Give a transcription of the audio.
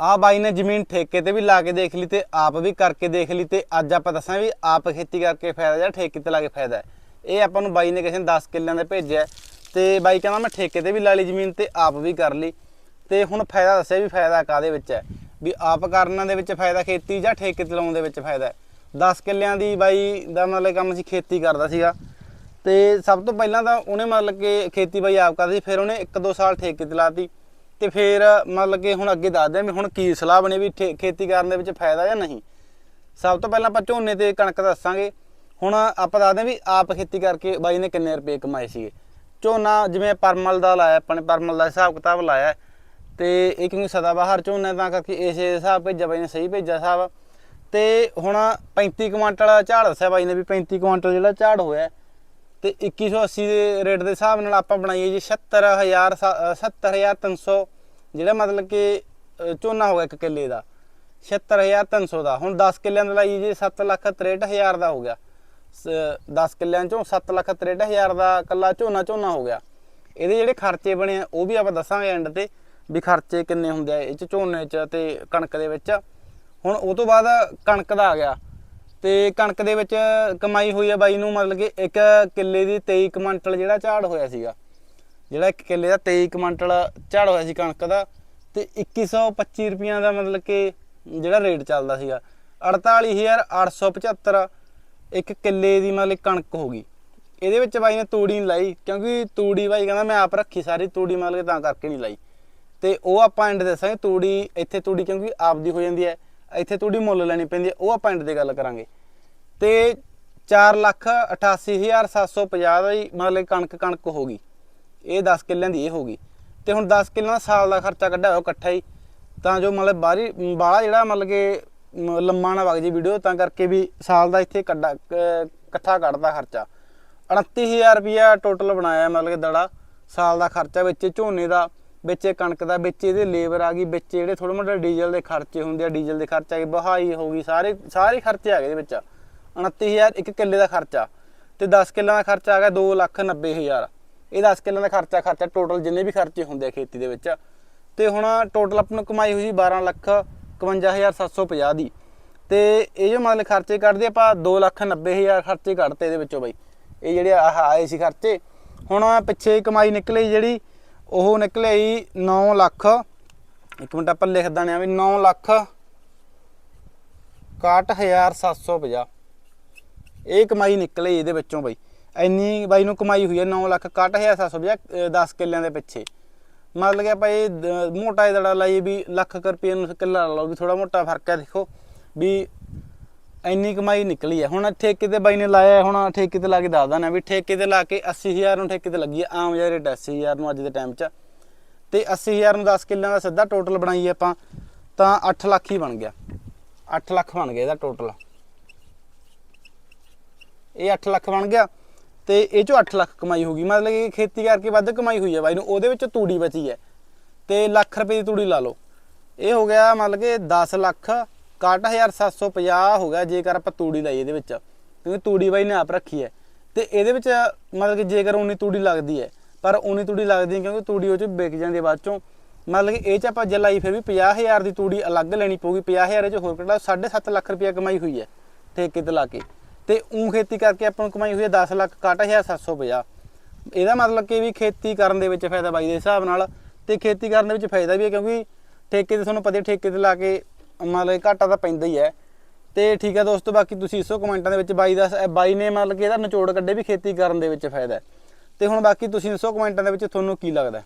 ਆ ਬਾਈ ਨੇ ਜ਼ਮੀਨ ਠੇਕੇ ਤੇ ਵੀ ਲਾ ਕੇ ਦੇਖ ਲਈ ਤੇ ਆਪ ਵੀ ਕਰਕੇ ਦੇਖ ਲਈ ਤੇ ਅੱਜ ਆਪਾਂ ਦੱਸਾਂ ਵੀ ਆਪ ਖੇਤੀ ਕਰਕੇ ਫਾਇਦਾ ਜਾਂ ਠੇਕੇ ਤੇ ਲਾ ਕੇ ਫਾਇਦਾ ਇਹ ਆਪਾਂ ਨੂੰ ਬਾਈ ਨੇ ਕਿਸੇ ਨੇ 10 ਕਿੱਲਿਆਂ ਦੇ ਭੇਜਿਆ ਤੇ ਬਾਈ ਕਹਿੰਦਾ ਮੈਂ ਠੇਕੇ ਤੇ ਵੀ ਲਾ ਲਈ ਜ਼ਮੀਨ ਤੇ ਆਪ ਵੀ ਕਰ ਲਈ ਤੇ ਹੁਣ ਫਾਇਦਾ ਦੱਸਿਆ ਵੀ ਫਾਇਦਾ ਕਾਦੇ ਵਿੱਚ ਹੈ? ਵੀ ਆਪ ਕਰਨ ਦੇ ਵਿੱਚ ਫਾਇਦਾ ਖੇਤੀ ਜਾਂ ਠੇਕੇ ਤੇ ਲਾਉਣ ਦੇ ਵਿੱਚ ਫਾਇਦਾ ਹੈ? 10 ਕਿੱਲਿਆਂ ਦੀ ਬਾਈ ਦਾ ਮਤਲਬ ਕੰਮ ਸੀ ਖੇਤੀ ਕਰਦਾ ਸੀਗਾ ਤੇ ਸਭ ਤੋਂ ਪਹਿਲਾਂ ਤਾਂ ਉਹਨੇ ਮਤਲਬ ਕਿ ਖੇਤੀ ਆਪ ਕਰਦੀ ਸੀ, ਫਿਰ ਉਹਨੇ 1-2 ਸਾਲ ਠੇਕੇ ਤੇ ਲਾਤੀ ਤੇ ਫਿਰ ਮਤਲਬ ਕਿ ਹੁਣ ਅੱਗੇ ਦੱਸਦੇ ਆ ਵੀ ਹੁਣ ਕੀ ਸਲਾਹ ਬਣੀ ਵੀ ਠੇ- ਖੇਤੀ ਕਰਨ ਦੇ ਵਿੱਚ ਫਾਇਦਾ ਜਾਂ ਨਹੀਂ। ਸਭ ਤੋਂ ਪਹਿਲਾਂ ਆਪਾਂ ਝੋਨੇ ਤੇ ਕਣਕ ਦੱਸਾਂਗੇ। ਹੁਣ ਆਪਾਂ ਦੱਸਦੇ ਹਾਂ ਵੀ ਆਪ ਖੇਤੀ ਕਰਕੇ ਬਾਈ ਨੇ ਕਿੰਨੇ ਰੁਪਏ ਕਮਾਏ ਸੀਗੇ। ਝੋਨਾ ਜਿਵੇਂ ਪਰਮਲ ਦਾ ਲਾਇਆ ਆਪਾਂ ਨੇ ਪਰਮਲ ਦਾ ਹਿਸਾਬ ਕਿਤਾਬ ਲਾਇਆ ਹੈ, ਤੇ ਇਹ ਕਿਉਂਕਿ ਸਦਾ ਬਾਹਰ ਝੋਨਾ ਤਾਂ ਕਰਕੇ ਇਸੇ ਹਿਸਾਬ ਭੇਜਿਆ ਬਾਈ ਨੇ ਸਹੀ ਭੇਜਿਆ ਹਿਸਾਬ। ਤੇ ਹੁਣ 35 ਕੁਆਂਟਲ ਝਾੜ ਦੱਸਿਆ ਬਾਈ ਨੇ ਵੀ 35 ਕੁਆਂਟਲ ਜਿਹੜਾ ਝਾੜ ਹੋਇਆ ਤੇ 2180 ਦੇ ਰੇਟ ਦੇ ਹਿਸਾਬ ਨਾਲ ਆਪਾਂ ਬਣਾਈਏ ਜੀ 77000 77300 ਜਿਹੜਾ ਮਤਲਬ ਕਿ ਝੋਨਾ ਹੋ ਗਿਆ ਇੱਕ ਕਿੱਲੇ ਦਾ 76300 ਦਾ। ਹੁਣ 10 ਕਿੱਲਿਆਂ ਦਾ ਲਾਈਏ ਜੀ 763000 ਦਾ ਹੋ ਗਿਆ। 10 ਕਿੱਲਿਆਂ ਚੋਂ 763000 ਦਾ ਕੱਲਾ ਝੋਨਾ ਝੋਨਾ ਹੋ ਗਿਆ। ਇਹਦੇ ਜਿਹੜੇ ਖਰਚੇ ਬਣੇ ਆ, ਉਹ ਵੀ ਆਪਾਂ ਦੱਸਾਂਗੇ ਐਂਡ ਤੇ, ਵੀ ਖਰਚੇ ਕਿੰਨੇ ਹੁੰਦੇ ਆ, ਇਹ ਚ ਝੋਨੇ ਚ ਤੇ ਕਣਕ ਦੇ ਵਿੱਚ। ਹੁਣ ਉਹ ਤੋਂ ਬਾਅਦ ਕਣਕ ਦਾ ਆ ਗਿਆ। ਤੇ ਕਣਕ ਦੇ ਵਿੱਚ ਕਮਾਈ ਹੋਈ ਆ ਬਾਈ ਨੂੰ ਮਤਲਬ ਕਿ ਇੱਕ ਕਿੱਲੇ ਦੀ 23 ਕੁਇੰਟਲ ਜਿਹੜਾ ਝਾੜ ਹੋਇਆ ਸੀਗਾ। ਜਿਹੜਾ ਇੱਕ ਕਿੱਲੇ ਦਾ 23 ਕੁਇੰਟਲ ਝਾੜ ਹੋਇਆ ਸੀ ਕਣਕ ਦਾ ਤੇ 2125 ਰੁਪਈਆ ਦਾ ਮਤਲਬ ਕਿ ਜਿਹੜਾ ਰੇਟ ਚੱਲਦਾ ਸੀਗਾ। 48875 ਇੱਕ ਕਿੱਲੇ ਦੀ ਮਤਲਬ ਕਣਕ ਹੋ ਗਈ। ਇਹਦੇ ਵਿੱਚ ਬਾਈ ਨੇ ਤੂੜੀ ਨਹੀਂ ਲਾਈ, ਕਿਉਂਕਿ ਤੂੜੀ ਬਾਈ ਕਹਿੰਦਾ ਮੈਂ ਆਪ ਰੱਖੀ ਸਾਰੀ ਤੂੜੀ ਮਤਲਬ ਕਿ ਤਾਂ ਕਰਕੇ ਨਹੀਂ ਲਾਈ। ਤੇ ਉਹ ਆਪਾਂ ਐਂਡ ਦੱਸਾਂਗੇ ਤੂੜੀ, ਇੱਥੇ ਤੂੜੀ ਕਿਉਂਕਿ ਆਪਦੀ ਹੋ ਜਾਂਦੀ ਹੈ। ਇੱਥੇ ਤੂੜੀ ਮੁੱਲ ਲੈਣੀ ਪੈਂਦੀ ਹੈ, ਉਹ ਆਪਾਂ ਐਂਡ ਤੇ ਗੱਲ ਕਰਾਂਗੇ। ਤੇ 488750 ਦਾ ਹੀ ਮਤਲਬ ਕਣਕ ਕਣਕ ਹੋ ਗਈ। ਇਹ 10 ਕਿੱਲਿਆਂ ਦੀ ਇਹ ਹੋ ਗਈ। ਤੇ ਹੁਣ 10 ਕਿੱਲਿਆਂ ਦਾ ਸਾਲ ਦਾ ਖਰਚਾ ਕੱਢਿਆ ਉਹ ਇਕੱਠਾ ਹੀ, ਤਾਂ ਜੋ ਮਤਲਬ ਬਾਹਰੀ, ਬਾਹਲਾ ਜਿਹੜਾ ਮਤਲਬ ਕਿ ਲੰਮਾ ਨਾ ਵਗ ਜੇ ਵੀਡੀਓ ਤਾਂ ਕਰਕੇ ਵੀ ਸਾਲ ਦਾ ਇੱਥੇ ਕੱਢਾ ਇਕੱਠਾ ਕੱਢਦਾ ਖਰਚਾ। 29000 ਰੁਪਿਆ ਟੋਟਲ ਬਣਾਇਆ ਮਤਲਬ ਕਿ ਦੜਾ, ਸਾਲ ਦਾ ਖਰਚਾ ਵਿੱਚ ਝੋਨੇ ਦਾ। ਵਿੱਚ ਕਣਕ ਦਾ ਵਿੱਚ ਇਹਦੇ ਲੇਬਰ ਆ ਗਈ, ਵਿੱਚ ਜਿਹੜੇ ਥੋੜੇ ਮੋਟੇ ਡੀਜ਼ਲ ਦੇ ਖਰਚੇ ਹੁੰਦੇ ਆ, ਡੀਜ਼ਲ ਦੇ ਖਰਚਾ ਆ ਗਏ, ਬਹਾਈ ਹੋ ਗਈ, ਸਾਰੇ ਸਾਰੇ ਖਰਚੇ ਆ ਗਏ ਇਹਦੇ ਵਿੱਚ। 29000 ਇੱਕ ਕਿੱਲੇ ਦਾ ਖਰਚਾ ਤੇ 10 ਕਿੱਲਾਂ ਦਾ ਖਰਚਾ ਆ ਗਿਆ 290000 ਇਹ 10 ਕਿੱਲਾਂ ਦਾ ਖਰਚਾ ਖਰਚਾ ਟੋਟਲ ਜਿੰਨੇ ਵੀ ਖਰਚੇ ਹੁੰਦੇ ਆ ਖੇਤੀ ਦੇ ਵਿੱਚ। ਤੇ ਹੁਣ ਟੋਟਲ ਆਪਾਂ ਨੂੰ ਕਮਾਈ ਹੋਈ ਸੀ 12 ਲੱਖ 51750 ਦੀ। ਤੇ ਇਹ ਜੋ ਮਤਲਬ ਖਰਚੇ ਕੱਢਦੇ ਆਪਾਂ 2 ਲੱਖ 90000 ਖਰਚੇ ਕੱਢਤੇ ਇਹਦੇ ਵਿੱਚੋਂ ਬਈ। ਇਹ ਜਿਹੜੇ ਆਹ ਆਏ ਸੀ ਖਰਚੇ। ਹੁਣ ਪਿੱਛੇ ਕਮਾਈ ਨਿਕਲੀ ਜਿਹੜੀ ਉਹ ਨਿਕਲੇ 9 ਲੱਖ। ਇੱਕ ਮਿੰਟ ਆਪਾਂ ਲਿਖ ਦਣੇ ਆ ਵੀ 9 ਲੱਖ 61750 ਇਹ ਕਮਾਈ ਨਿਕਲੇ ਇਹਦੇ ਵਿੱਚੋਂ ਬਈ। ਇੰਨੀ ਬਾਈ ਨੂੰ ਕਮਾਈ ਹੋਈ ਹੈ 9 ਲੱਖ 61750 10 ਕਿੱਲਿਆਂ ਦੇ ਪਿੱਛੇ। ਮਤਲਬ ਕਿ ਆਪਾਂ ਇਹ ਮੋਟਾ ਜਿਹਾ ਦੜਾ ਲਾਈਏ ਵੀ ਲੱਖ ਕੁ ਰੁਪਏ ਨੂੰ ਕਿੱਲਾ ਲਾ ਲਓ ਵੀ ਥੋੜਾ ਮੋਟਾ ਫ਼ਰਕ ਹੈ ਦੇਖੋ। ਵੀ ਇੰਨੀ ਕਮਾਈ ਨਿਕਲੀ ਹੈ ਹੁਣ ਠੇਕੇ ਤੇ ਬਾਈ ਨੇ ਲਾਇਆ, ਹੁਣ ਠੇਕੇ ਤੇ ਲਾ ਕੇ ਦੱਸਦਾ ਨਾ ਵੀ ਠੇਕੇ ਤੇ ਲਾ ਕੇ 80000 ਨੂੰ ਠੇਕੇ ਤੇ ਲੱਗੀ ਹੈ ਆਮ ਜਿਹਾ ਰੇਟ 80000 ਨੂੰ ਅੱਜ ਦੇ ਟਾਈਮ 'ਚ ਤੇ 80000 ਨੂੰ 10 ਕਿੱਲਿਆਂ ਦਾ ਸਿੱਧਾ ਟੋਟਲ ਬਣਾਈਏ ਆਪਾਂ, ਤਾਂ 8 ਲੱਖ ਹੀ ਬਣ ਗਿਆ। 8 ਲੱਖ ਬਣ ਗਿਆ ਇਹਦਾ ਟੋਟਲ ਇਹ 8 ਲੱਖ ਬਣ ਗਿਆ ਤੇ ਇਹ ਚੋਂ 8 ਲੱਖ ਕਮਾਈ ਹੋ ਗਈ। ਮਤਲਬ ਕਿ ਖੇਤੀ ਕਰਕੇ ਵੱਧ ਕਮਾਈ ਹੋਈ ਹੈ ਬਾਈ ਨੂੰ। ਉਹਦੇ ਵਿੱਚ ਤੂੜੀ ਬਚੀ ਹੈ ਤੇ ਲੱਖ ਰੁਪਏ ਦੀ ਤੂੜੀ ਲਾ ਲਓ। ਇਹ ਹੋ ਗਿਆ ਮਤਲਬ ਕਿ 10 ਲੱਖ 61750 ਹੋ ਗਿਆ ਜੇਕਰ ਆਪਾਂ ਤੂੜੀ ਲਾਈ ਇਹਦੇ ਵਿੱਚ। ਕਿਉਂਕਿ ਤੂੜੀ ਬਾਈ ਨੇ ਆਪ ਰੱਖੀ ਹੈ। ਤੇ ਇਹਦੇ ਵਿੱਚ ਮਤਲਬ ਕਿ ਜੇਕਰ ਉਨੀ ਤੂੜੀ ਲੱਗਦੀ ਹੈ, ਪਰ ਉਨੀ ਤੂੜੀ ਲੱਗਦੀ ਹੈ ਕਿਉਂਕਿ ਤੂੜੀ ਉਹ ਚ ਵਿਕ ਜਾਂਦੀ ਹੈ ਬਾਅਦ ਚੋਂ। ਮਤਲਬ ਕਿ ਇਹ ਚ ਆਪਾਂ ਜੇ ਲਾਈ ਫਿਰ ਵੀ 50000 ਦੀ ਤੂੜੀ ਅਲੱਗ ਲੈਣੀ ਪਊਗੀ 50000 ਇਹ ਚ ਹੋਰ ਕਿਹੜਾ 7.5 ਲੱਖ ਰੁਪਇਆ ਕਮਾਈ ਹੋਈ ਹੈ ਠੇਕੇ ਤੇ ਲਾ ਕੇ। ਤੇ ਉਂ ਖੇਤੀ ਕਰਕੇ ਆਪਾਂ ਨੂੰ ਕਮਾਈ ਹੋਈ ਹੈ 10 ਲੱਖ 61750 ਇਹਦਾ ਮਤਲਬ ਕਿ ਵੀ ਖੇਤੀ ਕਰਨ ਦੇ ਵਿੱਚ ਫਾਇਦਾ ਬਾਈ ਦੇ ਹਿਸਾਬ ਨਾਲ। ਤੇ ਖੇਤੀ ਕਰਨ ਦੇ ਵਿੱਚ ਫਾਇਦਾ ਵੀ ਹੈ ਕਿਉਂਕਿ ਠੇਕੇ ਤੇ ਤੁਹਾਨੂੰ ਪਤਾ ਠੇਕੇ ਤੇ ਲਾ ਕੇ ਮਤਲਬ ਘਾਟਾ ਤਾਂ ਪੈਂਦਾ ਹੀ ਹੈ। ਤੇ ਠੀਕ ਹੈ ਦੋਸਤੋ, ਬਾਕੀ ਤੁਸੀਂ ਇਸੋ ਕਮੈਂਟਾਂ ਦੇ ਵਿੱਚ ਬਾਈ ਦਾ ਬਾਈ ਨੇ ਮਤਲਬ ਕਿ ਇਹਦਾ ਨਿਚੋੜ ਕੱਢੇ ਵੀ ਖੇਤੀ ਕਰਨ ਦੇ ਵਿੱਚ ਫਾਇਦਾ ਹੈ। ਤੇ ਹੁਣ ਬਾਕੀ ਤੁਸੀਂ ਇਸੋ ਕਮੈਂਟਾਂ ਦੇ ਵਿੱਚ ਤੁਹਾਨੂੰ ਕੀ ਲੱਗਦਾ